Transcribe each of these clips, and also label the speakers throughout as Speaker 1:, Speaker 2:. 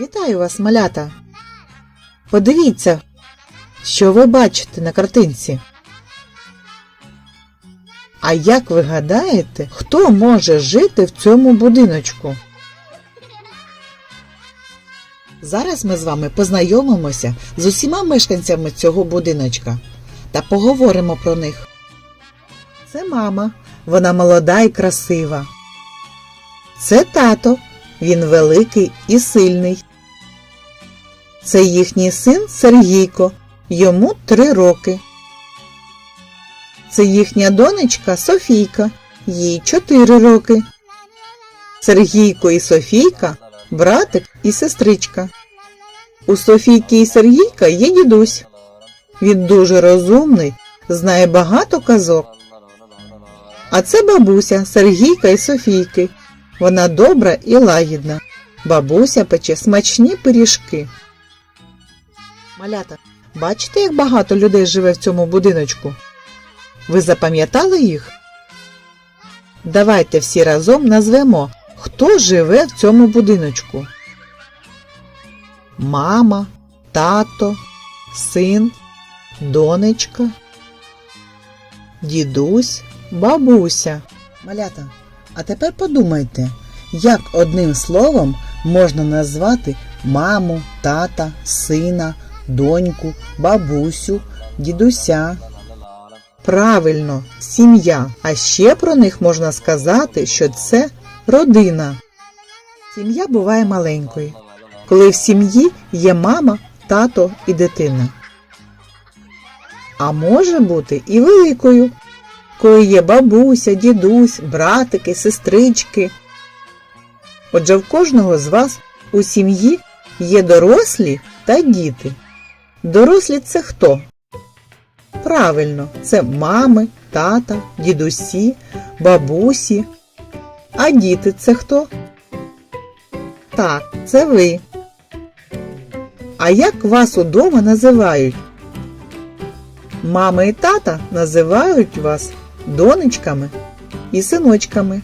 Speaker 1: Вітаю вас, малята! Подивіться, що ви бачите на картинці. А як ви гадаєте, хто може жити в цьому будиночку? Зараз ми з вами познайомимося з усіма мешканцями цього будиночка та поговоримо про них. Це мама, вона молода і красива. Це тато, він великий і сильний. Це їхній син Сергійко, йому три роки. Це їхня донечка Софійка, їй чотири роки. Сергійко і Софійка братик і сестричка. У Софійки і Сергійка є дідусь. Він дуже розумний, знає багато казок. А це бабуся Сергійка і Софійки. Вона добра і лагідна. Бабуся пече смачні пиріжки. Малята, бачите, як багато людей живе в цьому будиночку? Ви запам'ятали їх? Давайте всі разом назвемо, хто живе в цьому будиночку. Мама, тато, син, донечка, дідусь, бабуся. Малята, а тепер подумайте, як одним словом можна назвати маму, тата, сина, доньку, бабусю, дідуся. Правильно, сім'я. А ще про них можна сказати, що це родина. Сім'я буває маленькою, коли в сім'ї є мама, тато і дитина. А може бути і великою, коли є бабуся, дідусь, братики, сестрички. Отже, в кожного з вас у сім'ї є дорослі та діти. Дорослі це хто? Правильно, це мами, тата, дідусі, бабусі. А діти це хто? Так, це ви. А як вас удома називають? Мами і тата називають вас донечками і синочками,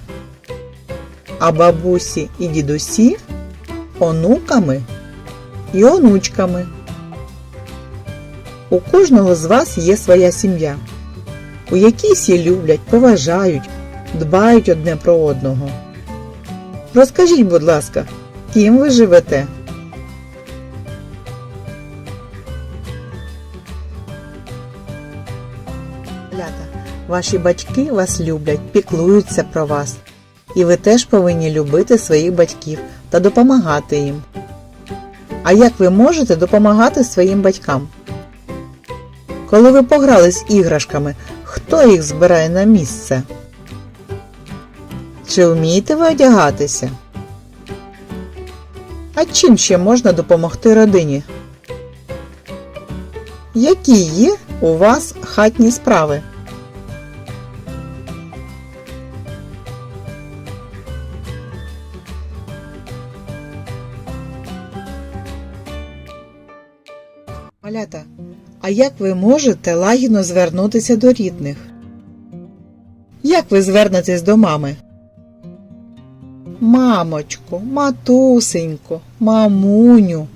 Speaker 1: а бабусі і дідусі онуками і онучками. У кожного з вас є своя сім'я, у якій всі люблять, поважають, дбають одне про одного. Розкажіть, будь ласка, ким ви живете? Ваші батьки вас люблять, піклуються про вас. І ви теж повинні любити своїх батьків та допомагати їм. А як ви можете допомагати своїм батькам? Коли ви пограли з іграшками, хто їх збирає на місце? Чи вмієте ви одягатися? А чим ще можна допомогти родині? Які є у вас хатні справи? Малята, а як ви можете лагідно звернутися до рідних? Як ви звернетесь до мами? Мамочко, матусенько, мамуню,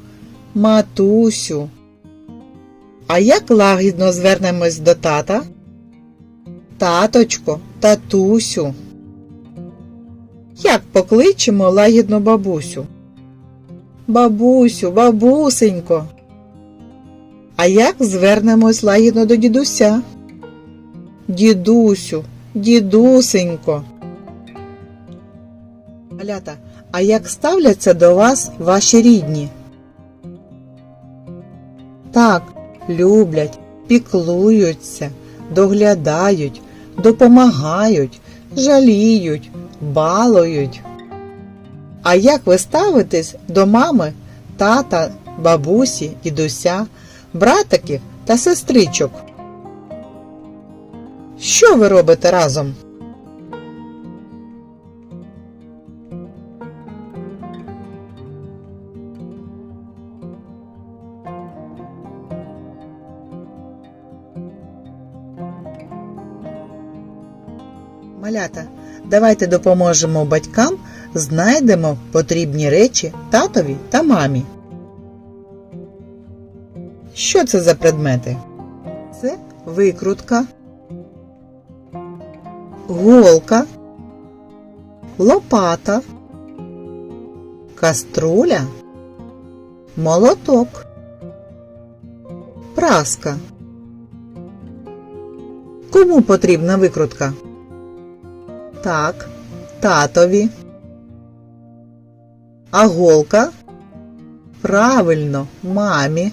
Speaker 1: матусю. А як лагідно звернемось до тата? Таточко, татусю. Як покличемо лагідно бабусю? Бабусю, бабусенько. А як звернемось лагідно до дідуся? Дідусю, дідусенько. Малята, а як ставляться до вас ваші рідні? Так, люблять, піклуються, доглядають, допомагають, жаліють, балують. А як ви ставитесь до мами, тата, бабусі, дідуся, братиків та сестричок? Що ви робите разом? Малята, давайте допоможемо батькам знайдемо потрібні речі татові та мамі. Що це за предмети? Це викрутка, голка, лопата, каструля, молоток, праска. Кому потрібна викрутка? Так, татові. А голка? Правильно, мамі.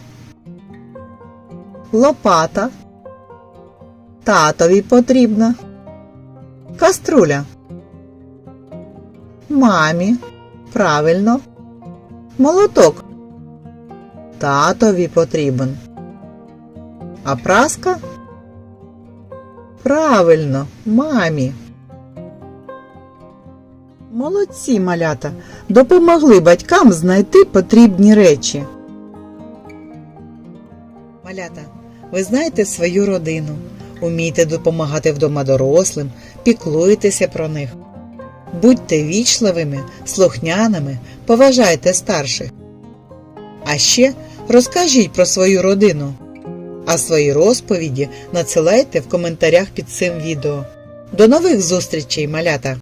Speaker 1: Лопата. Татові потрібна. Каструля. Мамі. Правильно. Молоток. Татові потрібен. А праска? Правильно, мамі. Молодці, малята, допомогли батькам знайти потрібні речі. Малята, ви знаєте свою родину, умійте допомагати вдома дорослим, піклуйтеся про них. Будьте вічливими, слухняними, поважайте старших. А ще розкажіть про свою родину. А свої розповіді надсилайте в коментарях під цим відео. До нових зустрічей, малята!